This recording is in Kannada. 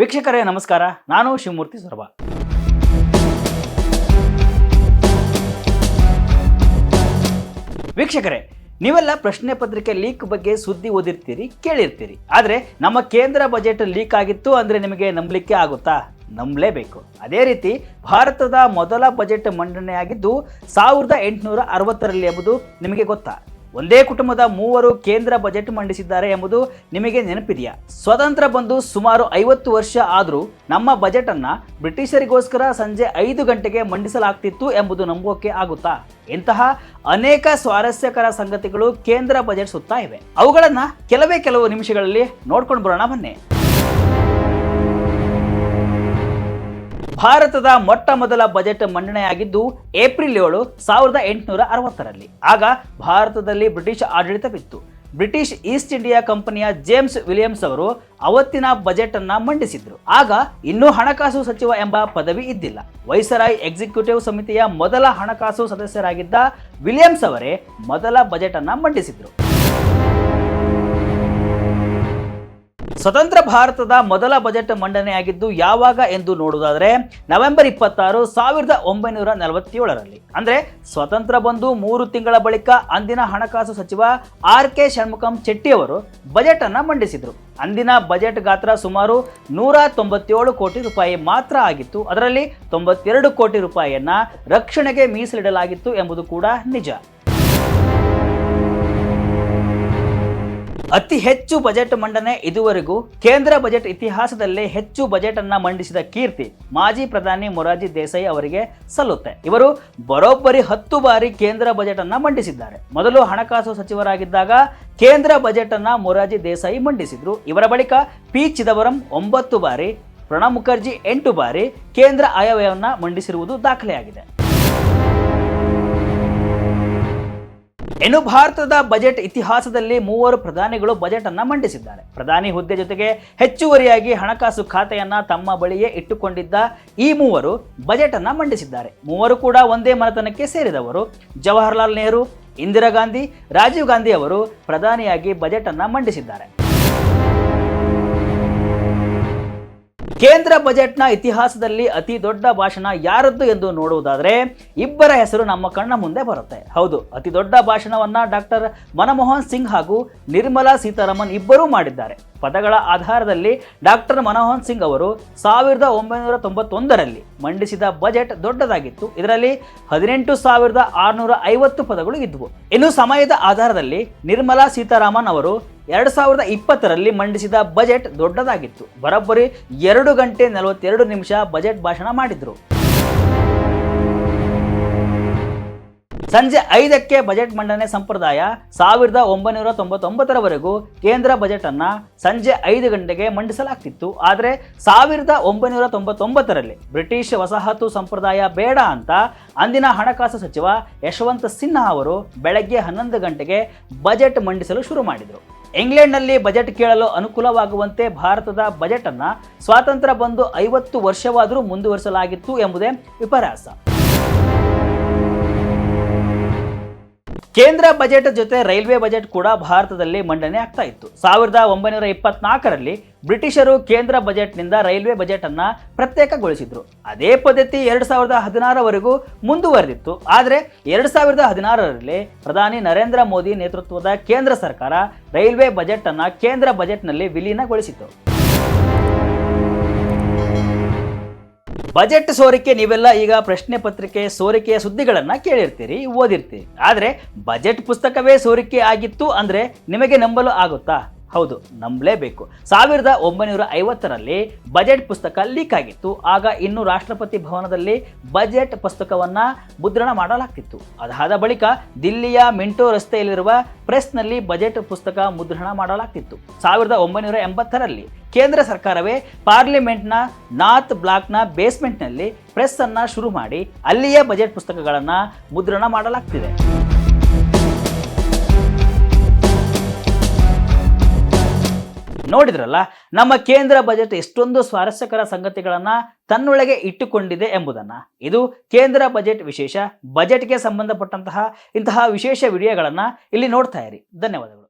ವೀಕ್ಷಕರೇ, ನಮಸ್ಕಾರ. ನಾನು ಶಿವಮೂರ್ತಿ ಸೊರಬ. ವೀಕ್ಷಕರೇ, ನೀವೆಲ್ಲ ಪ್ರಶ್ನೆ ಪತ್ರಿಕೆ ಲೀಕ್ ಬಗ್ಗೆ ಸುದ್ದಿ ಓದಿರ್ತೀರಿ, ಕೇಳಿರ್ತೀರಿ. ಆದರೆ ನಮ್ಮ ಕೇಂದ್ರ ಬಜೆಟ್ ಲೀಕ್ ಆಗಿತ್ತು ಅಂದರೆ ನಿಮಗೆ ನಂಬಲಿಕ್ಕೆ ಆಗುತ್ತಾ? ನಂಬಲೇಬೇಕು. ಅದೇ ರೀತಿ ಭಾರತದ ಮೊದಲ ಬಜೆಟ್ ಮಂಡನೆಯಾಗಿದ್ದು ಸಾವಿರದ ಎಂಟುನೂರ ಅರವತ್ತರಲ್ಲಿ ಎಂಬುದು ನಿಮಗೆ ಗೊತ್ತಾ? ಒಂದೇ ಕುಟುಂಬದ ಮೂವರು ಕೇಂದ್ರ ಬಜೆಟ್ ಮಂಡಿಸಿದ್ದಾರೆ ಎಂಬುದು ನಿಮಗೆ ನೆನಪಿದೆಯಾ? ಸ್ವತಂತ್ರ ಬಂದು ಸುಮಾರು ಐವತ್ತು ವರ್ಷ ಆದರೂ ನಮ್ಮ ಬಜೆಟ್ ಅನ್ನ ಬ್ರಿಟಿಷರಿಗೋಸ್ಕರ ಸಂಜೆ ಐದು ಗಂಟೆಗೆ ಮಂಡಿಸಲಾಗ್ತಿತ್ತು ಎಂಬುದು ನಂಬೋಕೆ ಆಗುತ್ತಾ? ಇಂತಹ ಅನೇಕ ಸ್ವಾರಸ್ಯಕರ ಸಂಗತಿಗಳು ಕೇಂದ್ರ ಬಜೆಟ್ ಸುತ್ತಾ ಇವೆ. ಅವುಗಳನ್ನ ಕೆಲವೇ ಕೆಲವು ನಿಮಿಷಗಳಲ್ಲಿ ನೋಡ್ಕೊಂಡು ಬರೋಣ ಬನ್ನಿ. ಭಾರತದ ಮೊಟ್ಟ ಮೊದಲ ಬಜೆಟ್ ಮಂಡನೆಯಾಗಿದ್ದು ಏಪ್ರಿಲ್ ಏಳು ಸಾವಿರದ ಎಂಟುನೂರ ಅರವತ್ತರಲ್ಲಿ. ಆಗ ಭಾರತದಲ್ಲಿ ಬ್ರಿಟಿಷ್ ಆಡಳಿತವಿತ್ತು. ಬ್ರಿಟಿಷ್ ಈಸ್ಟ್ ಇಂಡಿಯಾ ಕಂಪನಿಯ ಜೇಮ್ಸ್ ವಿಲಿಯಮ್ಸ್ ಅವರು ಅವತ್ತಿನ ಬಜೆಟ್ ಅನ್ನ ಮಂಡಿಸಿದ್ರು. ಆಗ ಇನ್ನೂ ಹಣಕಾಸು ಸಚಿವ ಎಂಬ ಪದವಿ ಇದ್ದಿಲ್ಲ. ವೈಸರಾಯ್ ಎಕ್ಸಿಕ್ಯೂಟಿವ್ ಸಮಿತಿಯ ಮೊದಲ ಹಣಕಾಸು ಸದಸ್ಯರಾಗಿದ್ದ ವಿಲಿಯಮ್ಸ್ ಅವರೇ ಮೊದಲ ಬಜೆಟ್ ಅನ್ನ ಮಂಡಿಸಿದ್ರು. ಸ್ವತಂತ್ರ ಭಾರತದ ಮೊದಲ ಬಜೆಟ್ ಮಂಡನೆಯಾಗಿದ್ದು ಯಾವಾಗ ಎಂದು ನೋಡುವುದಾದರೆ ನವೆಂಬರ್ ಇಪ್ಪತ್ತಾರು ಸಾವಿರದ ಒಂಬೈನೂರ ನಲವತ್ತೇಳರಲ್ಲಿ. ಅಂದ್ರೆ ಸ್ವತಂತ್ರ ಬಂದು ಮೂರು ತಿಂಗಳ ಬಳಿಕ ಅಂದಿನ ಹಣಕಾಸು ಸಚಿವ ಆರ್ ಕೆ ಷಣ್ಮುಖಂ ಚೆಟ್ಟಿ ಅವರು ಬಜೆಟ್ ಅನ್ನು ಮಂಡಿಸಿದ್ರು. ಅಂದಿನ ಬಜೆಟ್ ಗಾತ್ರ ಸುಮಾರು ನೂರ ತೊಂಬತ್ತೇಳು ಕೋಟಿ ರೂಪಾಯಿ ಮಾತ್ರ ಆಗಿತ್ತು. ಅದರಲ್ಲಿ ತೊಂಬತ್ತೆರಡು ಕೋಟಿ ರೂಪಾಯಿಯನ್ನ ರಕ್ಷಣೆಗೆ ಮೀಸಲಿಡಲಾಗಿತ್ತು ಎಂಬುದು ಕೂಡ ನಿಜ. ಅತಿ ಹೆಚ್ಚು ಬಜೆಟ್ ಮಂಡನೆ ಇದುವರೆಗೂ ಕೇಂದ್ರ ಬಜೆಟ್ ಇತಿಹಾಸದಲ್ಲೇ ಹೆಚ್ಚು ಬಜೆಟ್ ಅನ್ನ ಮಂಡಿಸಿದ ಕೀರ್ತಿ ಮಾಜಿ ಪ್ರಧಾನಿ ಮೊರಾರ್ಜಿ ದೇಸಾಯಿ ಅವರಿಗೆ ಸಲ್ಲುತ್ತೆ. ಇವರು ಬರೋಬ್ಬರಿ ಹತ್ತು ಬಾರಿ ಕೇಂದ್ರ ಬಜೆಟ್ ಅನ್ನ ಮಂಡಿಸಿದ್ದಾರೆ. ಮೊದಲು ಹಣಕಾಸು ಸಚಿವರಾಗಿದ್ದಾಗ ಕೇಂದ್ರ ಬಜೆಟ್ ಅನ್ನ ಮೊರಾರ್ಜಿ ದೇಸಾಯಿ ಮಂಡಿಸಿದ್ರು. ಇವರ ಬಳಿಕ ಪಿ ಚಿದಂಬರಂ ಒಂಬತ್ತು ಬಾರಿ, ಪ್ರಣಬ್ ಮುಖರ್ಜಿ ಎಂಟು ಬಾರಿ ಕೇಂದ್ರ ಆಯವ್ಯವನ್ನ ಮಂಡಿಸಿರುವುದು ದಾಖಲೆಯಾಗಿದೆ. ಇನ್ನು ಭಾರತದ ಬಜೆಟ್ ಇತಿಹಾಸದಲ್ಲಿ ಮೂವರು ಪ್ರಧಾನಿಗಳು ಬಜೆಟ್ ಅನ್ನ ಮಂಡಿಸಿದ್ದಾರೆ. ಪ್ರಧಾನಿ ಹುದ್ದೆ ಜೊತೆಗೆ ಹೆಚ್ಚುವರಿಯಾಗಿ ಹಣಕಾಸು ಖಾತೆಯನ್ನ ತಮ್ಮ ಬಳಿಯೇ ಇಟ್ಟುಕೊಂಡಿದ್ದ ಈ ಮೂವರು ಬಜೆಟ್ ಅನ್ನ ಮಂಡಿಸಿದ್ದಾರೆ. ಮೂವರು ಕೂಡ ಒಂದೇ ಮನೆತನಕ್ಕೆ ಸೇರಿದವರು. ಜವಾಹರ್ಲಾಲ್ ನೆಹರು, ಇಂದಿರಾ ಗಾಂಧಿ, ರಾಜೀವ್ ಗಾಂಧಿ ಅವರು ಪ್ರಧಾನಿಯಾಗಿ ಬಜೆಟ್ ಅನ್ನ ಮಂಡಿಸಿದ್ದಾರೆ. ಕೇಂದ್ರ ಬಜೆಟ್ನ ಇತಿಹಾಸದಲ್ಲಿ ಅತಿ ದೊಡ್ಡ ಭಾಷಣ ಯಾರದ್ದು ಎಂದು ನೋಡುವುದಾದರೆ ಇಬ್ಬರ ಹೆಸರು ನಮ್ಮ ಕಣ್ಣ ಮುಂದೆ ಬರುತ್ತೆ. ಹೌದು, ಅತಿ ದೊಡ್ಡ ಭಾಷಣವನ್ನ ಡಾಕ್ಟರ್ ಮನಮೋಹನ್ ಸಿಂಗ್ ಹಾಗೂ ನಿರ್ಮಲಾ ಸೀತಾರಾಮನ್ ಇಬ್ಬರೂ ಮಾಡಿದ್ದಾರೆ. ಪದಗಳ ಆಧಾರದಲ್ಲಿ ಡಾಕ್ಟರ್ ಮನಮೋಹನ್ ಸಿಂಗ್ ಅವರು ಸಾವಿರದ ಒಂಬೈನೂರ ತೊಂಬತ್ತೊಂದರಲ್ಲಿ ಮಂಡಿಸಿದ ಬಜೆಟ್ ದೊಡ್ಡದಾಗಿತ್ತು. ಇದರಲ್ಲಿ ಹದಿನೆಂಟು ಸಾವಿರದ ಆರುನೂರ ಐವತ್ತು ಪದಗಳು ಇದ್ವು. ಇನ್ನು ಸಮಯದ ಆಧಾರದಲ್ಲಿ ನಿರ್ಮಲಾ ಸೀತಾರಾಮನ್ ಅವರು ಎರಡು ಸಾವಿರದ ಇಪ್ಪತ್ತರಲ್ಲಿ ಮಂಡಿಸಿದ ಬಜೆಟ್ ದೊಡ್ಡದಾಗಿತ್ತು. ಬರೋಬ್ಬರಿ ಎರಡು ಗಂಟೆ ನಲವತ್ತೆರಡು ನಿಮಿಷ ಬಜೆಟ್ ಭಾಷಣ ಮಾಡಿದ್ರು. ಸಂಜೆ ಐದಕ್ಕೆ ಬಜೆಟ್ ಮಂಡನೆ ಸಂಪ್ರದಾಯ ಸಾವಿರದ ಒಂಬೈನೂರ ತೊಂಬತ್ತೊಂಬತ್ತರವರೆಗೂ ಕೇಂದ್ರ ಬಜೆಟ್ ಅನ್ನ ಸಂಜೆ ಐದು ಗಂಟೆಗೆ ಮಂಡಿಸಲಾಗ್ತಿತ್ತು. ಆದರೆ ಸಾವಿರದ ಒಂಬೈನೂರ ತೊಂಬತ್ತೊಂಬತ್ತರಲ್ಲಿ ಬ್ರಿಟಿಷ್ ವಸಾಹತು ಸಂಪ್ರದಾಯ ಬೇಡ ಅಂತ ಅಂದಿನ ಹಣಕಾಸು ಸಚಿವ ಯಶವಂತ್ ಸಿನ್ಹಾ ಅವರು ಬೆಳಗ್ಗೆ ಹನ್ನೊಂದು ಗಂಟೆಗೆ ಬಜೆಟ್ ಮಂಡಿಸಲು ಶುರು ಮಾಡಿದರು. ಇಂಗ್ಲೆಂಡ್ನಲ್ಲಿ ಬಜೆಟ್ ಕೇಳಲು ಅನುಕೂಲವಾಗುವಂತೆ ಭಾರತದ ಬಜೆಟ್ ಅನ್ನ ಸ್ವಾತಂತ್ರ್ಯ ಬಂದು ಐವತ್ತು ವರ್ಷವಾದರೂ ಮುಂದುವರಿಸಲಾಗಿತ್ತು ಎಂಬುದೇ ವಿಪರ್ಯಾಸ. ಕೇಂದ್ರ ಬಜೆಟ್ ಜೊತೆ ರೈಲ್ವೆ ಬಜೆಟ್ ಕೂಡ ಭಾರತದಲ್ಲಿ ಮಂಡನೆ ಆಗ್ತಾ ಇತ್ತು. ಸಾವಿರದ ಒಂಬೈನೂರ ಇಪ್ಪತ್ನಾಲ್ಕರಲ್ಲಿ ಬ್ರಿಟಿಷರು ಕೇಂದ್ರ ಬಜೆಟ್ನಿಂದ ರೈಲ್ವೆ ಬಜೆಟನ್ನು ಪ್ರತ್ಯೇಕಗೊಳಿಸಿದ್ರು. ಅದೇ ಪದ್ಧತಿ ಎರಡು ಸಾವಿರದ ಹದಿನಾರವರೆಗೂ ಮುಂದುವರೆದಿತ್ತು. ಆದರೆ ಎರಡು ಸಾವಿರದ ಹದಿನಾರರಲ್ಲಿ ಪ್ರಧಾನಿ ನರೇಂದ್ರ ಮೋದಿ ನೇತೃತ್ವದ ಕೇಂದ್ರ ಸರ್ಕಾರ ರೈಲ್ವೆ ಬಜೆಟನ್ನು ಕೇಂದ್ರ ಬಜೆಟ್ನಲ್ಲಿ ವಿಲೀನಗೊಳಿಸಿತು ಬಜೆಟ್ ಸೋರಿಕೆ ನೀವೆಲ್ಲ ಈಗ ಪ್ರಶ್ನೆ ಪತ್ರಿಕೆ ಸೋರಿಕೆಯ ಸುದ್ದಿಗಳನ್ನ ಕೇಳಿರ್ತೀರಿ, ಓದಿರ್ತೀರಿ. ಆದರೆ ಬಜೆಟ್ ಪುಸ್ತಕವೇ ಸೋರಿಕೆ ಆಗಿತ್ತು ಅಂದ್ರೆ ನಿಮಗೆ ನಂಬಲು ಆಗುತ್ತಾ? ಹೌದು, ನಂಬಲೇಬೇಕು. ಸಾವಿರದ ಒಂಬೈನೂರ ಐವತ್ತರಲ್ಲಿ ಬಜೆಟ್ ಪುಸ್ತಕ ಲೀಕ್ ಆಗಿತ್ತು. ಆಗ ಇನ್ನು ರಾಷ್ಟ್ರಪತಿ ಭವನದಲ್ಲಿ ಬಜೆಟ್ ಪುಸ್ತಕವನ್ನು ಮುದ್ರಣ ಮಾಡಲಾಗ್ತಿತ್ತು. ಅದಾದ ಬಳಿಕ ದಿಲ್ಲಿಯ ಮಿಂಟೋ ರಸ್ತೆಯಲ್ಲಿರುವ ಪ್ರೆಸ್ನಲ್ಲಿ ಬಜೆಟ್ ಪುಸ್ತಕ ಮುದ್ರಣ ಮಾಡಲಾಗ್ತಿತ್ತು. ಸಾವಿರದ ಒಂಬೈನೂರ ಎಂಬತ್ತರಲ್ಲಿ ಕೇಂದ್ರ ಸರ್ಕಾರವೇ ಪಾರ್ಲಿಮೆಂಟ್ನ ನಾರ್ತ್ ಬ್ಲಾಕ್ನ ಬೇಸ್ಮೆಂಟ್ನಲ್ಲಿ ಪ್ರೆಸ್ ಅನ್ನ ಶುರು ಮಾಡಿ ಅಲ್ಲಿಯೇ ಬಜೆಟ್ ಪುಸ್ತಕಗಳನ್ನು ಮುದ್ರಣ ಮಾಡಲಾಗ್ತಿದೆ. ನೋಡಿದ್ರಲ್ಲ, ನಮ್ಮ ಕೇಂದ್ರ ಬಜೆಟ್ ಎಷ್ಟೊಂದು ಸ್ವಾರಸ್ಯಕರ ಸಂಗತಿಗಳನ್ನ ತನ್ನೊಳಗೆ ಇಟ್ಟುಕೊಂಡಿದೆ ಎಂಬುದನ್ನ. ಇದು ಕೇಂದ್ರ ಬಜೆಟ್ ವಿಶೇಷ ಬಜೆಟ್ಗೆ ಸಂಬಂಧಪಟ್ಟಂತಹ ಇಂತಹ ವಿಶೇಷ ವಿಡಿಯೋಗಳನ್ನ ಇಲ್ಲಿ ನೋಡ್ತಾ ಇರಿ. ಧನ್ಯವಾದಗಳು.